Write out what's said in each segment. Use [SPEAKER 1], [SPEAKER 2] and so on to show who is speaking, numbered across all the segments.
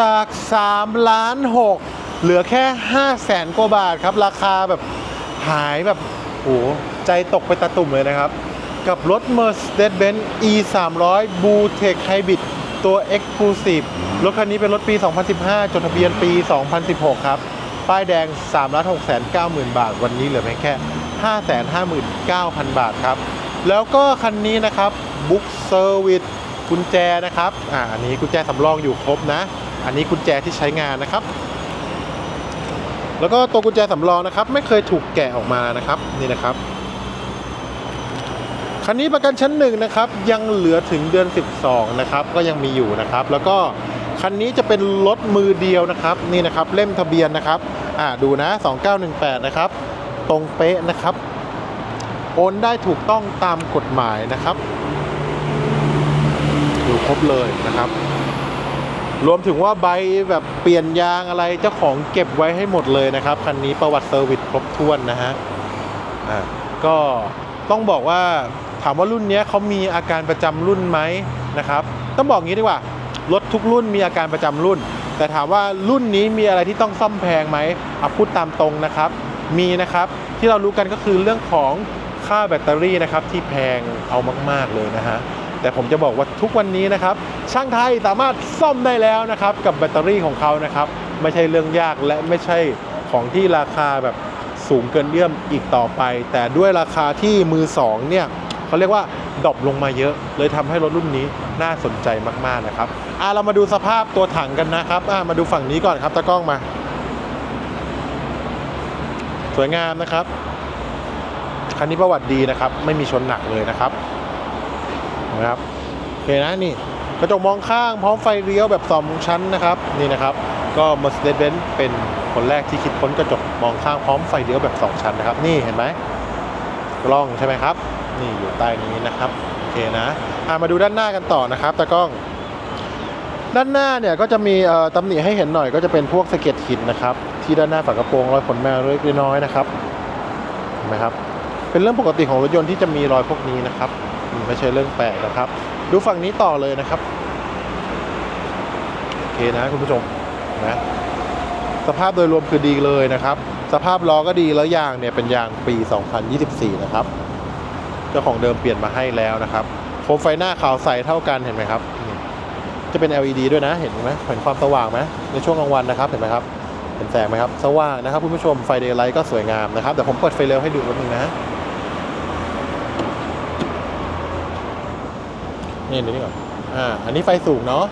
[SPEAKER 1] จาก 3 ล้าน6เหลือแค่ 5 แสนกว่าบาทครับ ราคาแบบหายแบบโหใจตกไปตะตุ่มเลยนะครับ กับรถ Mercedes-Benz E 3 0 0 b l u Tech Hybrid ตัว Exclusive รถคันนี้เป็นรถปี 2015 จดทะเบียนปี 2016 ครับ ป้ายแดง 3 6 9 0 0 0 0 บาท วันนี้เหลือเพียงแค่ 559,000 บาทครับ แล้วก็คันนี้นะครับ Book Service กุญแจนะครับ อ่าอันนี้กุญแจสำรองอยู่ครบนะ อันนี้กุญแจที่ใช้งานนะครับ แล้วก็ตัวกุญแจสำรองนะครับ ไม่เคยถูกแกะออกมานะครับนี่นะครับคันนี้ประกันชั้นหนึ่งนะครับยังเหลือถึงเดือน 12นะครับก็ยังมีอยู่นะครับ แล้วก็คันนี้จะเป็นรถมือเดียวนะครับนี่นะครับเล่มทะเบียนนะครับอ่าดูนะ 2918 นะครับ ตรงเป๊ะนะครับโอนได้ถูกต้องตามกฎหมายนะครับอยู่ครบเลยนะครับ รวมถึงว่าใบแบบเปลี่ยนยางอะไรเจ้าของเก็บไว้ให้หมดเลยนะครับ คันนี้ประวัติเซอร์วิสครบถ้วนนะฮะอ่าก็ต้องบอกว่าถามว่ารุ่นนี้เขามีอาการประจำรุ่นไหมนะครับต้องบอกงี้ดีกว่ารถทุกรุ่นมีอาการประจำรุ่น แต่ถามว่ารุ่นนี้มีอะไรที่ต้องซ่อมแพงไหมอะพูดตามตรงนะครับ มีนะครับที่เรารู้กันก็คือเรื่องของค่าแบตเตอรี่นะครับที่แพงเอามาก ๆเลยนะฮะแต่ผมจะบอกว่าทุกวันนี้นะครับ ช่างไทยสามารถซ่อมได้แล้วนะครับกับแบตเตอรี่ของเขานะครับ ไม่ใช่เรื่องยากและไม่ใช่ของที่ราคาแบบสูงเกินเอื้อมอีกต่อไป แต่ด้วยราคาที่มือสองเนี่ยเขาเรียกว่าดรอปลงมาเยอะ เลยทำให้รถรุ่นนี้น่าสนใจมากๆนะครับอะเรามาดูสภาพตัวถังกันนะครับอะมาดูฝั่งนี้ก่อนครับตากล้องมา สวยงามนะครับคันนี้ประวัติดีนะครับ ไม่มีชนหนักเลยนะครับนะครับโอเคนะนี่ กระจกมองข้างพร้อมไฟเลี้ยวแบบสองชั้นนะครับนี่นะครับก็ Mercedes-Benz เป็นคนแรกที่คิดค้นกระจกมองข้างพร้อมไฟเลี้ยวแบบ 2 ชั้นนะครับ นี่เห็นไหมกล้องใช่ไหมครับ นี่อยู่ใต้นี้นะครับโอเคนะะมาดูด้านหน้ากันต่อนะครับตากล้อง ด้านหน้าเนี่ยก็จะมีตำหนิให้เห็นหน่อยก็จะเป็นพวกสะเก็ดหินนะครับ ที่ด้านหน้าฝากระโปรงรอยขนแมวเล็กน้อยนะครับเห็นไหมครับ เป็นเรื่องปกติของรถยนต์ที่จะมีรอยพวกนี้นะครับไม่ใช่เรื่องแปลกนะครับ ดูฝั่งนี้ต่อเลยนะครับ โอเคนะคุณผู้ชมนะสภาพโดยรวมคือดีเลยนะครับ สภาพล้อก็ดีแล้วยางเนี่ยเป็นยางปี 2024 นะครับ เจ้าของเดิมเปลี่ยนมาให้แล้วนะครับโคมไฟหน้าขาวใสเท่ากันเห็นไหมครับ จะเป็น LED ด้วยนะเห็นไหมเห็นความสว่างไหมในช่วงกลางวันนะครับเห็นไหมครับเห็นแสงไหมครับสว่างนะครับคุณผู้ชมไฟเดย์ไลท์ก็สวยงามนะครับเดี๋ยวผมเปิดไฟเร็วให้ดูแป๊บนึงนะ นี่ดูนี่ก่อนอ่าอันนี้ไฟสูงเนาะ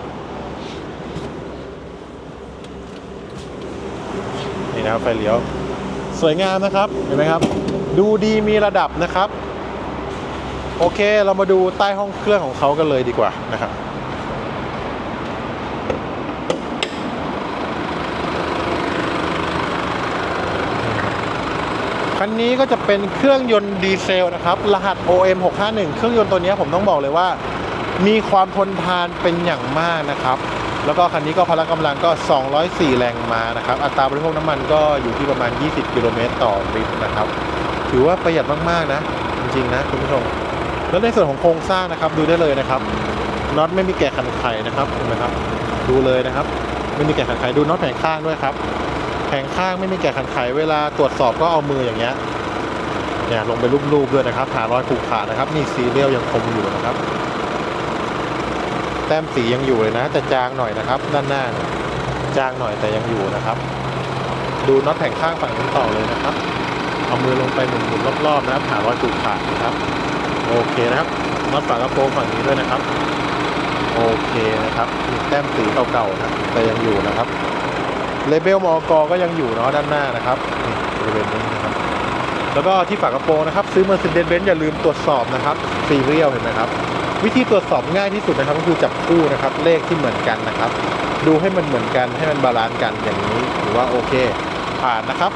[SPEAKER 1] นี่นะครับไฟเลี้ยว สวยงามนะครับเห็นไหมครับ ดูดีมีระดับนะครับ โอเคเรามาดูใต้ห้องเครื่องของเขากันเลยดีกว่านะครับคันนี้ก็จะเป็นเครื่องยนต์ดีเซลนะครับ รหัส OM 651 เครื่องยนต์ตัวนี้ผมต้องบอกเลยว่า มีความทนทานเป็นอย่างมากนะครับ แล้วก็คันนี้ก็พละกำลังก็ 204 แรงม้านะครับ อัตราบริโภคน้ำมันก็อยู่ที่ประมาณ 20 กิโลเมตรต่อลิตรนะครับ ถือว่าประหยัดมากๆนะ จริงๆนะคุณผู้ชม แล้วในส่วนของโครงสร้างนะครับดูได้เลยนะครับน็อตไม่มีแกะขันไขนะครับเห็นไหมครับดูเลยนะครับ ไม่มีแกะขันไขดูน็อตแผงข้างด้วยครับแผงข้างไม่มีแกะขันไขเวลาตรวจสอบก็เอามืออย่างเงี้ยเนี่ยลงไปรูปๆด้วยนะครับหารอยขูดขาดนะครับนี่ซีเรียลยังคมอยู่นะครับ ต้มสียังอยู่เลยนะ แต่จางหน่อยนะครับ ด้านหน้าเนี่ยจางหน่อยแต่ยังอยู่นะครับ ดูน็อตแผงข้างฝั่งนี้ต่อเลยนะครับ เอามือลงไปหมุนๆรอบๆนะครับหารอยขูดขาดนะครับ โอเคนะครับน็อตฝากระโปรงฝั่งนี้ด้วยนะครับ โอเคนะครับมีแต้มสีเก่าๆนะแต่ยังอยู่นะครับเลเบลมอกก็ยังอยู่เนาะด้านหน้านะครับบริเวณนี้นะครับแล้วก็ที่ฝากระโปรงนะครับ ซื้อ Mercedes-Benz อย่าลืมตรวจสอบนะครับซีเรียลเห็นไหมครับ วิธีตรวจสอบง่ายที่สุดนะครับก็คือจับคู่นะครับเลขที่เหมือนกันนะครับ ดูให้มันเหมือนกันให้มันบาลานซ์กันอย่างนี้ถือว่าโอเคผ่านนะครับ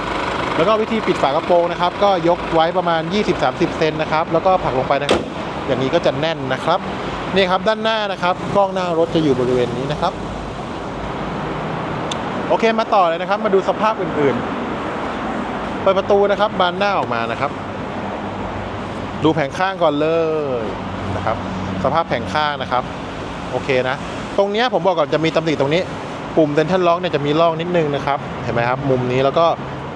[SPEAKER 1] แล้วก็วิธีปิดฝากระโปรงนะครับ ก็ยกไว้ประมาณ 20-30 เซนนะครับ แล้วก็ผลักลงไปนะครับ อย่างนี้ก็จะแน่นนะครับนี่ครับด้านหน้านะครับกล้องหน้ารถจะอยู่บริเวณนี้นะครับ โอเคมาต่อเลยนะครับ มาดูสภาพอื่นๆ เปิดประตูนะครับ บานหน้าออกมานะครับ ดูแผงข้างก่อนเลยนะครับ สภาพแผงข้างนะครับ โอเคนะ ตรงนี้ผมบอกก่อนจะมีตำหนิตรงนี้ ปุ่มเซนทัลล็อกเนี่ยจะมีร่องนิดนึงนะครับ เห็นไหมครับ มุมนี้แล้วก็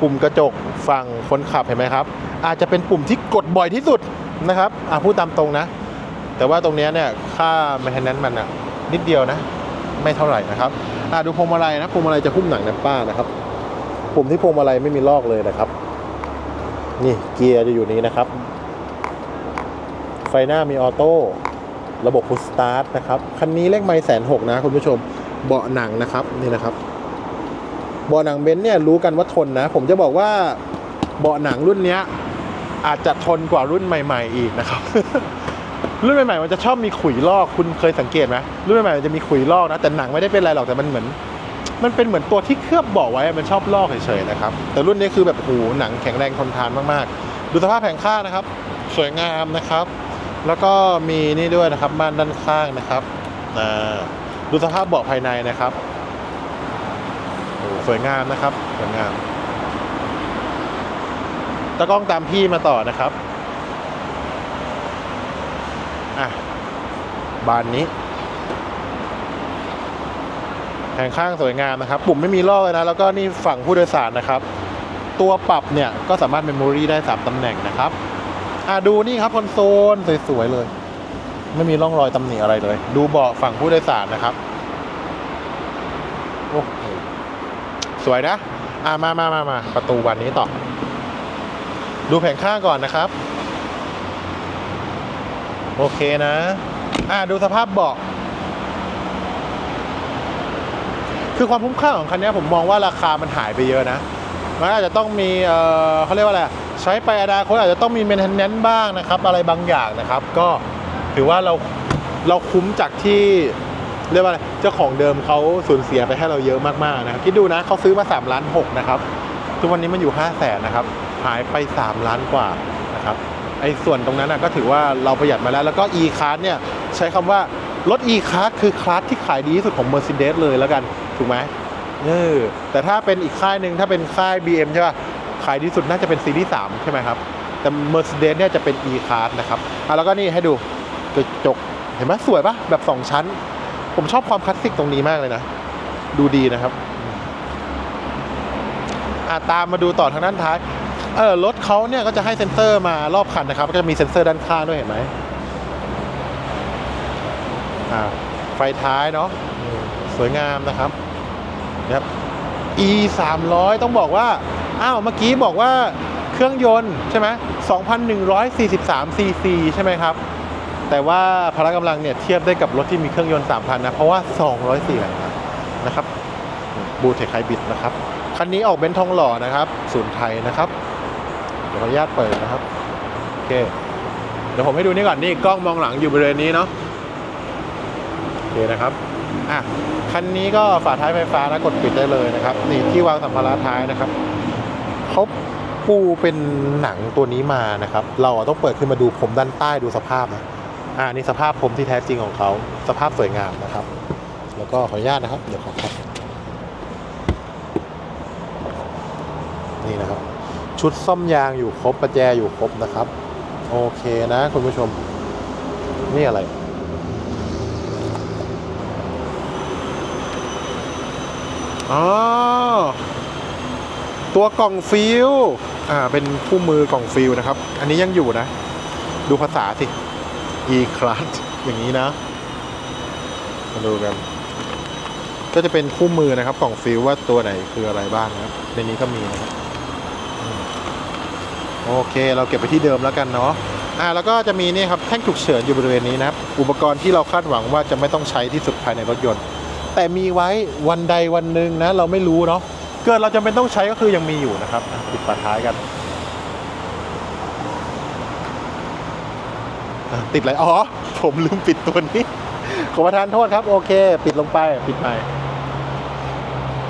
[SPEAKER 1] ปุ่มกระจกฝั่งคนขับเห็นไหมครับ อาจจะเป็นปุ่มที่กดบ่อยที่สุดนะครับอะพูดตามตรงนะ แต่ว่าตรงนี้เนี่ยค่า maintenance มันอะนิดเดียวนะ ไม่เท่าไหร่นะครับอะดูพวงมาลัยนะพวงมาลัยจะหุ้มหนังแนปป้านะครับ ปุ่มที่พวงมาลัยไม่มีลอกเลยนะครับ นี่เกียร์จะอยู่นี้นะครับ ไฟหน้ามีออโต้ ระบบพุชสตาร์ทนะครับ คันนี้เลขไมล์แสนหกนะคุณผู้ชม เบาะหนังนะครับนี่นะครับ เบาะหนังเบนซ์เนี่ยรู้กันว่าทนนะ ผมจะบอกว่าเบาะหนังรุ่นเนี้ยอาจจะทนกว่ารุ่นใหม่ ๆ อีกนะครับ รุ่นใหม่ๆมันจะชอบมีขุยลอกคุณเคยสังเกตไหมรุ่นใหม่ๆมันจะมีขุยลอกนะแต่หนังไม่ได้เป็นไรหรอกแต่มันเหมือน มันเป็นเหมือนตัวที่เคลือบเบาะไว้มันชอบลอกเฉยๆนะครับ แต่รุ่นนี้คือแบบโอ้โหหนังแข็งแรงทนทานมากๆ ดูสภาพแผงข้างนะครับ สวยงามนะครับ แล้วก็มีนี่ด้วยนะครับม่านด้านข้างนะครับดูสภาพเบาะภายในนะครับโอ้สวยงามนะครับสวยงามตะกล้องตามพี่มาต่อนะครับอะบานนี้แผงข้างสวยงามนะครับ ปุ่มไม่มีลอกเลยนะ แล้วก็นี่ฝั่งผู้โดยสารนะครับ ตัวปรับเนี่ยก็สามารถเมมโมรีได้ 3ตำแหน่งนะครับ อะดูนี่ครับคอนโซลสวยๆเลย ไม่มีร่องรอยตำหนิอะไรเลย ดูเบาะฝั่งผู้โดยสารนะครับโอ้สวยนะ อะมามามามาประตูวันนี้ต่อ ดูแผงข้างก่อนนะครับ โอเคนะ อะดูสภาพเบาะคือความคุ้มค่าของคันนี้ผมมองว่าราคามันหายไปเยอะนะ มันอาจจะต้องมีเออเขาเรียกว่าอะไรใช้ไปอนาคตอาจจะต้องมีเมนเทนแนนซ์บ้างนะครับ อะไรบางอย่างนะครับ ก็ถือว่าเราเราคุ้มจากที่เรียกว่าอะไรเจ้าของเดิมเขาสูญเสียไปให้เราเยอะมากๆนะครับคิดดูนะเขาซื้อมา3ล้าน6นะครับทุกวันนี้มันอยู่5 0 0แสนนะครับหายไป 3 ล้านกว่านะครับไอ้ส่วนตรงนั้นนะก็ถือว่าเราประหยัดมาแล้ว แล้วก็ e c a r เนี่ยใช้คำว่ารถ e c a r คือคลาสที่ขายดีที่สุดของ Mercedes เลยแล้วกัน ถูกไหม เออแต่ถ้าเป็นอีกค่ายหนึ่งถ้าเป็นค่าย BM ใช่ป่ะขายดีสุดน่าจะเป็นซีรีส์3ใช่ไหมครับ แต่ Mercedes เนี่ยจะเป็น E-Class นะครับอะแล้วก็นี่ให้ดูกระจกเห็นไหมสวยปะแบบ 2 ชั้น ผมชอบความคลาสสิกตรงนี้มากเลยนะ ดูดีนะครับอะตามมาดูต่อทางด้านท้ายเออรถเขาเนี่ยก็จะให้เซ็นเซอร์มารอบคันนะครับ ก็จะมีเซ็นเซอร์ด้านข้างด้วยเห็นไหมอ่าไฟท้ายเนาะสวยงามนะครับ นะครับ e 3 0 0ต้องบอกว่า อ้าว เมื่อกี้บอกว่าเครื่องยนต์ใช่ไหม2,143ซีซีใช่ไหมครับ แต่ว่าพละกำลังเนี่ยเทียบได้กับรถที่มีเครื่องยนต์ 3,000 นะ เพราะว่า 204แรงนะครับ บูเทคไฮบิดนะครับ คันนี้ออกเป็นทองหล่อนะครับ ศูนย์ไทยนะครับ เดี๋ยวขออนุญาตเปิดนะครับ โอเค เดี๋ยวผมให้ดูนี่ก่อนนี่กล้องมองหลังอยู่บริเวณนี้เนาะ โอเคนะครับ อะคันนี้ก็ฝาท้ายไฟฟ้านะกดปิดได้เลยนะครับ นี่ที่วางสัมภาระท้ายนะครับเขาปูเป็นหนังตัวนี้มานะครับ เราต้องเปิดขึ้นมาดูผมด้านใต้ดูสภาพนะอ่านี่สภาพผมที่แท้จริงของเขาสภาพสวยงามนะครับ แล้วก็ขออนุญาตนะครับ เดี๋ยวขอครับนี่นะครับ ชุดซ่อมยางอยู่ครบประแจอยู่ครบนะครับ โอเคนะคุณผู้ชม นี่อะไร อ๋อตัวกล่องฟิลอ่า เป็นคู่มือกล่องฟิลนะครับ อันนี้ยังอยู่นะ ดูภาษาสิ e class อย่างนี้นะ มาดูกัน ก็จะเป็นคู่มือนะครับกล่องฟิลว่าตัวไหนคืออะไรบ้างนะครับ ในนี้ก็มีนะครับโอเค เราเก็บไปที่เดิมแล้วกันเนาะ อ่า แล้วก็จะมีนี่ครับแท่งฉุกเฉินอยู่บริเวณนี้นะครับ อุปกรณ์ที่เราคาดหวังว่าจะไม่ต้องใช้ที่สุดภายในรถยนต์ แต่มีไว้วันใดวันหนึ่งนะเราไม่รู้เนาะเกิดเราจะเป็นต้องใช้ก็คือยังมีอยู่นะครับปิดฝาท้ายกัน ติดอะไรอ๋อ ผมลืมปิดตัวนี้ ขอประทานโทษครับ โอเค ปิดลงไปปิดใหม่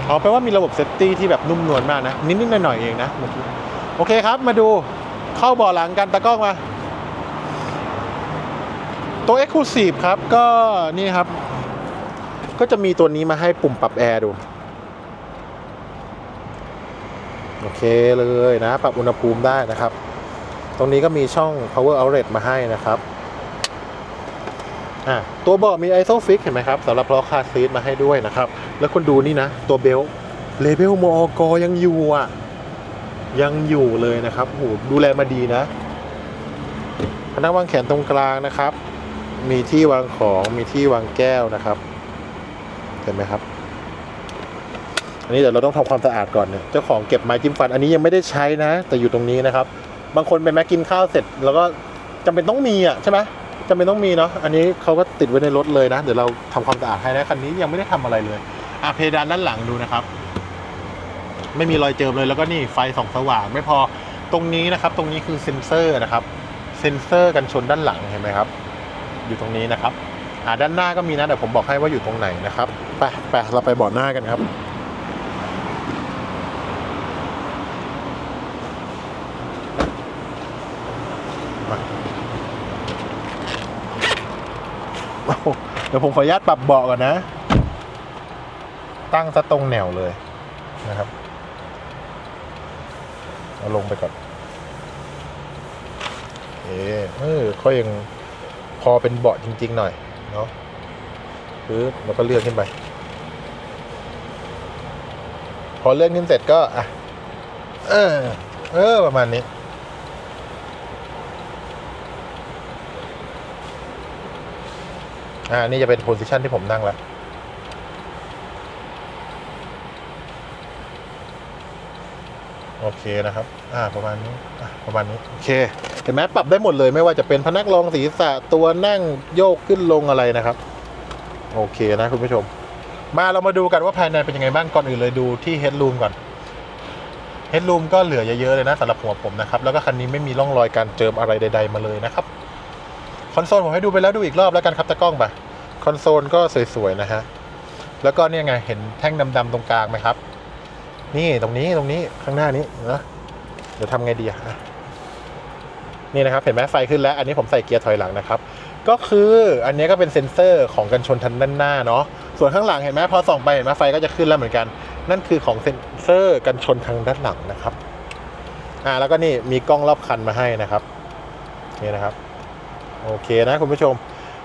[SPEAKER 1] อ๋อแปลว่ามีระบบเซฟตี้ที่แบบนุ่มนวลมากนะ นิดๆหน่อยๆเองนะเมื่อกี้โอเคครับมาดูเข้าบ่อหลังกันตะกล้องมา ตัว Exclusive ครับก็นี่ครับ ก็จะมีตัวนี้มาให้ปุ่มปรับแอร์ดู โอเคเลยนะ ปรับอุณหภูมิได้นะครับ ตรงนี้ก็มีช่อง power outlet มาให้นะครับอะตัวเบาะมี isofix เห็นไหมครับสำหรับล้อคาซีทมาให้ด้วยนะครับ แล้วคนดูนี่นะ ตัวเบลเลเบลมอกยังอยู่อะ ยังอยู่เลยนะครับโหดูแลมาดีนะพนักวางแขนตรงกลางนะครับ มีที่วางของมีที่วางแก้วนะครับ เห็นไหมครับ อันนี้เดี๋ยวเราต้องทำความสะอาดก่อนเนี่ยเจ้าของเก็บไม้จิ้มฟัน อันนี้ยังไม่ได้ใช้นะ แต่อยู่ตรงนี้นะครับ บางคนเป็นแม็กกินข้าวเสร็จ แล้วก็จำเป็นต้องมีอะใช่ไหมจำเป็นต้องมีเนาะอันนี้เขาก็ติดไว้ในรถเลยนะเดี๋ยวเราทำความสะอาดให้นะคันนี้ยังไม่ได้ทำอะไรเลยอะเพดานด้านหลังดูนะครับ ไม่มีรอยเจิมเลยแล้วก็นี่ไฟส่องสว่างไม่พอตรงนี้นะครับ ตรงนี้คือเซ็นเซอร์นะครับ เซ็นเซอร์กันชนด้านหลังเห็นไหมครับ อยู่ตรงนี้นะครับอ่าด้านหน้าก็มีนะเดี๋ยวผมบอกให้ว่าอยู่ตรงไหนนะครับ ไปไปเราไปเบาะหน้ากันครับ เดี๋ยวผมขออนุญาตปรับเบาะก่อนนะ ตั้งซะตรงแนวเลยนะครับ เอาลงไปก่อน เออเออเขายังพอเป็นเบาะจริง ๆ หน่อย เนาะปึ๊บแล้วก็เลื่อนขึ้นไป พ อเลื่อนขึ้นเสร็จก็อะเออ เออ ประมาณนี้ อ่า นี่จะเป็นโพสิชันที่ผมนั่งแล้วโอเคนะครับ อ่า ประมาณนี้ อะประมาณนี้ โอเค เห็นไหมปรับได้หมดเลย ไม่ว่าจะเป็นพนักรองศีรษะตัวนั่งโยกขึ้นลงอะไรนะครับ โอเคนะคุณผู้ชม มาเรามาดูกันว่าภายในเป็นยังไงบ้างก่อนอื่นเลยดูที่เฮด o ูมก่อนเฮด o ูมก็เหลือเยอะๆเลยนะสำหรับหัวผมนะครับแล้วก็คันนี้ไม่มีร่องรอยการเจิมอะไรใด ๆ มาเลยนะครับคอนโซลผมให้ดูไปแล้วดูอีกรอบแล้วกันครับตะกล้องไปคอนโซลก็สวยๆนะฮะแล้วก็เนี่ยไงเห็นแท่งดำๆตรงกลางไหมครับ นี่ตรงนี้ตรงนี้ข้างหน้านี้นะเดี๋ยวทำไงดีอะอะนี่นะครับเห็นไหมไฟขึ้นแล้ว อันนี้ผมใส่เกียร์ถอยหลังนะครับ ก็คืออันนี้ก็เป็นเซ็นเซอร์ของกันชนทันด้านหน้าเนาะ ส่วนข้างหลังเห็นไหมพอส่องไปเห็นไหมไฟก็จะขึ้นแล้วเหมือนกัน นั่นคือของเซ็นเซอร์กันชนทางด้านหลังนะครับอ่าแล้วก็นี่มีกล้องรอบคันมาให้นะครับนี่นะครับโอเคนะคุณผู้ชม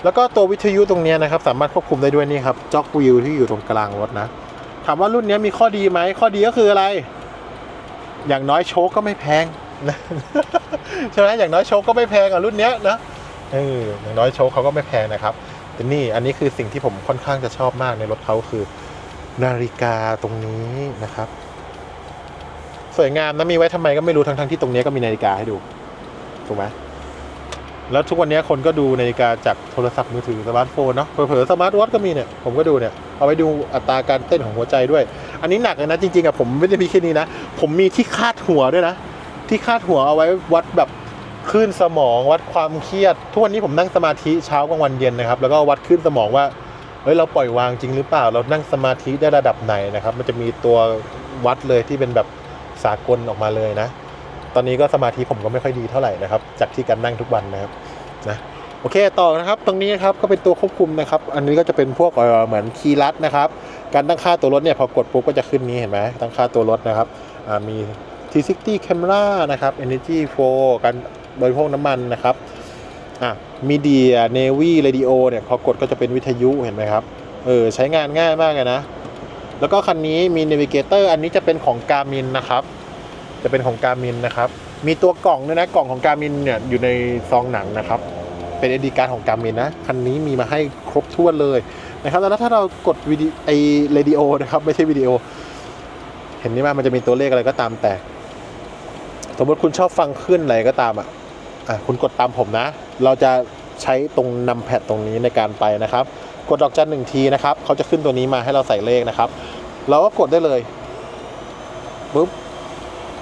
[SPEAKER 1] แล้วก็ตัววิทยุตรงนี้นะครับ สามารถควบคุมได้ด้วยนี่ครับจ็อกวิวที่อยู่ตรงกลางรถนะ ถามว่ารุ่นนี้มีข้อดีไหมข้อดีก็คืออะไร อย่างน้อยโชคก็ไม่แพงนะใช่ไหมอย่างน้อยโชคก็ไม่แพงอะรุ่นนี้นะเอออย่างน้อยโชคเขาก็ไม่แพงนะครับ นี่อันนี้คือสิ่งที่ผมค่อนข้างจะชอบมากในรถเขาคือ นาฬิกาตรงนี้นะครับ สวยงามนะมีไว้ทำไมก็ไม่รู้ทั้งทที่ตรงนี้ก็มีนาฬิกาให้ดูถูกไหมแล้วทุกวันนี้คนก็ดูนาฬิกาจากโทรศัพท์มือถือสมาร์ทโฟนเนาะเผลอๆสมาร์ทวอทก็มีเนี่ยผมก็ดูเนี่ยเอาไว้ดูอัตราการเต้นของหัวใจด้วย อันนี้หนักเลยนะจริงๆอะผมไม่ได้มีแค่นี้นะ ผมมีที่คาดหัวด้วยนะ ที่คาดหัวเอาไว้วัดแบบ คลื่นสมองวัดความเครียด ทุกวันนี้ผมนั่งสมาธิเช้ากลางวันเย็นนะครับ แล้วก็วัดคลื่นสมองว่าเฮ้ยเราปล่อยวางจริงหรือเปล่า เรานั่งสมาธิได้ระดับไหนนะครับ มันจะมีตัววัดเลยที่เป็นแบบสากลออกมาเลยนะ ตอนนี้ก็สมาธิผมก็ไม่ค่อยดีเท่าไหร่นะครับ จากที่การนั่งทุกวันนะครับนะโอเคต่อนะครับ ตรงนี้นะครับก็เป็นตัวควบคุมนะครับ อันนี้ก็จะเป็นพวกเเหมือนคีย์ลัดนะครับ การตั้งค่าตัวรถเนี่ยพอกดปุ๊บก็จะขึ้นนี้เห็นไหมตั้งค่าตัวรถนะครับอ่ามี T60 Camera นะครับ Energy Flow การ บริโภคน้ำมันนะครับอะมีเดีย Navy Radio เนี่ยพอกดก็จะเป็นวิทยุเห็นไหมครับเออใช้งานง่ายมากเลยนะ แล้วก็คันนี้มี Navigator อันนี้จะเป็นของ Garmin นะครับ จะเป็นของ Garmin นะครับ มีตัวกล่องด้วยนะกล่องของ Garmin เนี่ยอยู่ในซองหนังนะครับ เป็น SD card ของ Garmin นะคันนี้มีมาให้ครบถ้วนเลยนะครับแล้วถ้าเรากดวิดีไอเรดิโอนะครับไม่ใช่วิดีโอ เห็นนี่ไหมมันจะมีตัวเลขอะไรก็ตามแต่ สมมติคุณชอบฟังขึ้นอะไรก็ตามอะอะ คุณกดตามผมนะ เราจะใช้ตรงนำแพดตรงนี้ในการไปนะครับ กดดอกจันหนึ่งทีนะครับเขาจะขึ้นตัวนี้มาให้เราใส่เลขนะครับ เราก็กดได้เลยปุ๊บ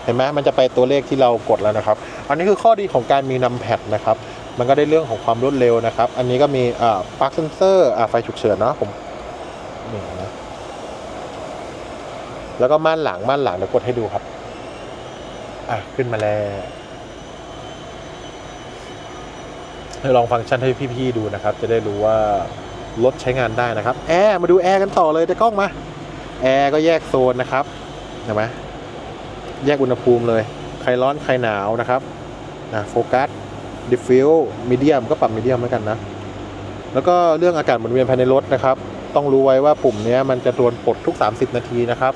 [SPEAKER 1] เห็นไหมมันจะไปตัวเลขที่เรากดแล้วนะครับ อันนี้คือข้อดีของการมีนำแพดนะครับ มันก็ได้เรื่องของความรวดเร็วนะครับ อันนี้ก็มีปลั๊กเซนเซอร์ไฟฉุกเฉินเนาะผมนี่นะแล้วก็ม่านหลังม่านหลังเดี๋ยวกดให้ดูครับ อะ ขึ้นมาแล้ว ให้ลองฟังก์ชันให้พี่ๆดูนะครับ จะได้รู้ว่ารถใช้งานได้นะครับแอร์มาดูแอร์กันต่อเลยตะกล้องมาแอร์ก็แยกโซนนะครับเห็นไหมแยกอุณหภูมิเลย ใครร้อนใครหนาวนะครับนะโฟกัสดิฟฟิวมีเดียมก็ปรับมีเดียมเหมือนกันนะ แล้วก็เรื่องอากาศหมุนเวียนภายในรถนะครับ ต้องรู้ไว้ว่าปุ่มนี้มันจะโดนปลดทุก 30 นาทีนะครับ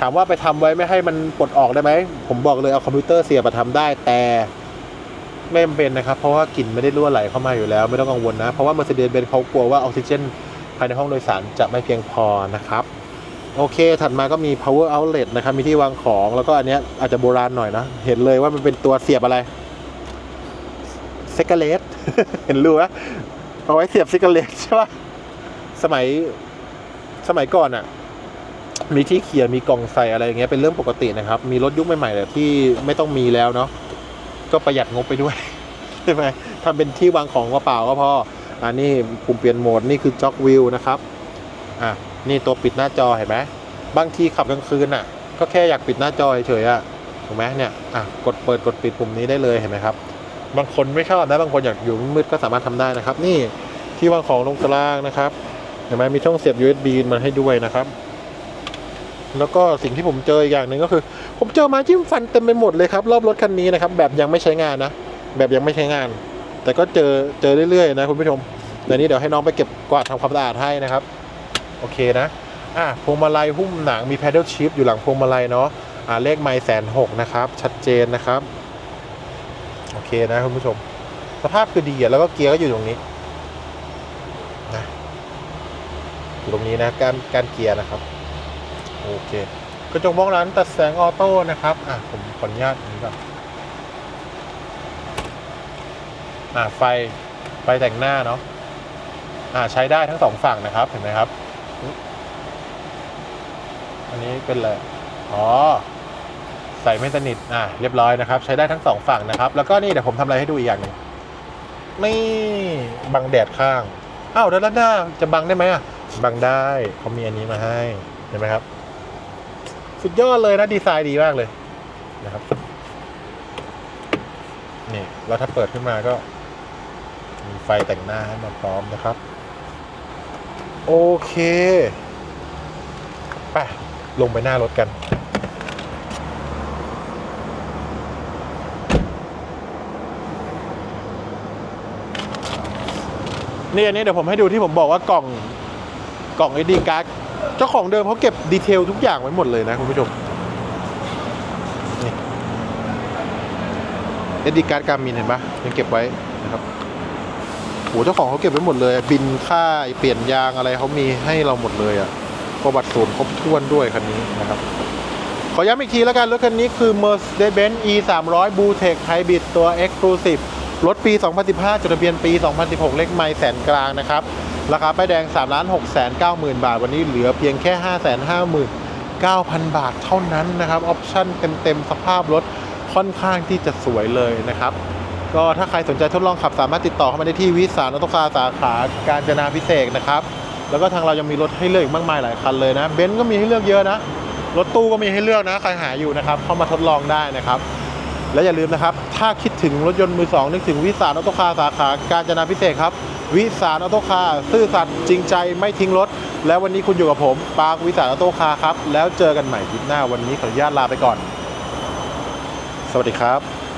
[SPEAKER 1] ถามว่าไปทำไว้ไม่ให้มันปลดออกได้ไหม ผมบอกเลยเอาคอมพิวเตอร์เสียบมาทำได้แต่ ไม่จำเป็นนะครับ เพราะว่ากลิ่นไม่ได้รั่วไหลเข้ามาอยู่แล้ว ไม่ต้องกังวลนะ เพราะว่า Mercedes-Benz เขากลัวว่าออกซิเจนภายในห้องโดยสารจะไม่เพียงพอนะครับโอเค ถัดมาก็มี power outlet นะครับ มีที่วางของ แล้วก็อันนี้อาจจะโบราณหน่อยนะ เห็นเลยว่ามันเป็นตัวเสียบอะไรเซกเลตเห็นรู้ไหมเอาไว้เสียบซิกเลตใช่ปะสมัย สมัยก่อนอะมีที่เขียนมีกล่องใส่อะไรอย่างเงี้ย เป็นเรื่องปกตินะครับ มีรถยุคใหม่ๆแต่ที่ไม่ต้องมีแล้วเนาะ ก็ประหยัดงบไปด้วยใช่ไหมทำเป็นที่วางของเปล่าก็พออันนี้ปุ่มเปลี่ยนโหมดนี่คือจ็อกวิวนะครับอะนี่ตัวปิดหน้าจอเห็นไหมบางทีขับกลางคืนอะ ก็แค่อยากปิดหน้าจอเฉยๆอะถูกไหมเนี่ยอะกดเปิดกดปิดปุ่มนี้ได้เลยเห็นไหมครับบางคนไม่ชอบนะบางคนอยากอยู่มืดก็สามารถทำได้นะครับ นี่ที่วางของตรงกลางนะครับเห็นไหมมีช่องเสียบ USB มาให้ด้วยนะครับ แล้วก็สิ่งที่ผมเจออีกอย่างหนึ่งก็คือ ผมเจอไม้จิ้มฟันเต็มไปหมดเลยครับ รอบรถคันนี้นะครับ แบบยังไม่ใช้งานนะ แบบยังไม่ใช้งาน แต่ก็เจอเจอเรื่อยๆนะคุณผู้ชมเดี๋ยวนี้เดี๋ยวให้น้องไปเก็บกวาดทำความสะอาดให้นะครับ โอเคนะอะพวงมาลัยหุ้มหนังมี pedal shift อยู่หลังพวงมาลัยเนาะอ่าเลขไมล์แสนหกนะครับ ชัดเจนนะครับ โอเคนะคุณผู้ชม สภาพคือดีอะแล้วก็เกียร์ก็อยู่ตรงนี้นะอยู่ตรงนี้นะการการเกียร์นะครับ โอเค กระจกมองหลังตัดแสงออโต้นะครับอะผมขออนุญาตอันนี้ก่อนอะไฟไฟแต่งหน้าเนาะอะใช้ได้ทั้งสองฝั่งนะครับเห็นไหมครับ อันนี้เป็นอะไรอ๋อใส่ไม่สนิทอะเรียบร้อยนะครับ ใช้ได้ทั้งสองฝั่งนะครับ แล้วก็นี่เดี๋ยวผมทำอะไรให้ดูอีกอย่างหนึ่งนี่บังแดดข้างอ้าวแล้วด้านหน้าจะบังได้ไหมอะบังได้เขามีอันนี้มาให้เห็นไหมครับ สุดยอดเลยนะดีไซน์ดีมากเลยนะครับนี่แล้วถ้าเปิดขึ้นมาก็ มีไฟแต่งหน้าให้มาพร้อมนะครับ โอเคไปลงไปหน้ารถกันนี่อันนี้เดี๋ยวผมให้ดูที่ผมบอกว่ากล่องกล่อง SD card เจ้าของเดิมเขาเก็บดีเทลทุกอย่างไว้หมดเลยนะคุณผู้ชมนี่ SD card การมินเห็นปะยังเก็บไว้นะครับโหเจ้าของเขาเก็บไว้หมดเลย บินค่าเปลี่ยนยางอะไรเขามีให้เราหมดเลยอะประวัติศูนย์ครบถ้วนด้วยคันนี้นะครับ ขอย้ำอีกทีแล้วกันรถคันนี้คือ Mercedes-Benz E 3 0 0 Blue Tech Hybrid ตัว Exclusive รถปี 2015 จดทะเบียนปี 2016 เลขไม่แสนกลางนะครับ ราคาป้ายแดง 3 6 9 0 0 0 0 บาท วันนี้เหลือเพียงแค่ 5 5 9 0 0 0 บาทเท่านั้นนะครับ ออปชั่นเต็มๆ สภาพรถค่อนข้างที่จะสวยเลยนะครับ ก็ถ้าใครสนใจทดลองขับสามารถติดต่อเข้ามาได้ที่วิสานออโตคาสาขาการจนาพิเศษนะครับ แล้วก็ทางเรายังมีรถให้เลือกอีกมากมายหลายคันเลยนะเบนซ์ก็มีให้เลือกเยอะนะ รถตู้ก็มีให้เลือกนะ ใครหาอยู่นะครับ เข้ามาทดลองได้นะครับและอย่าลืมนะครับ ถ้าคิดถึงรถยนต์มือสองนึกถึงวิสานออโตคาสาขาการจนาพิเศษครับ วิสานออโตคาร์ซื่อสัตย์จริงใจไม่ทิ้งรถ แล้ววันนี้คุณอยู่กับผมปาร์ควิสานออโตคาร์ครับ แล้วเจอกันใหม่คลิปหน้าวันนี้ขออนุญาตลาไปก่อน สวัสดีครับ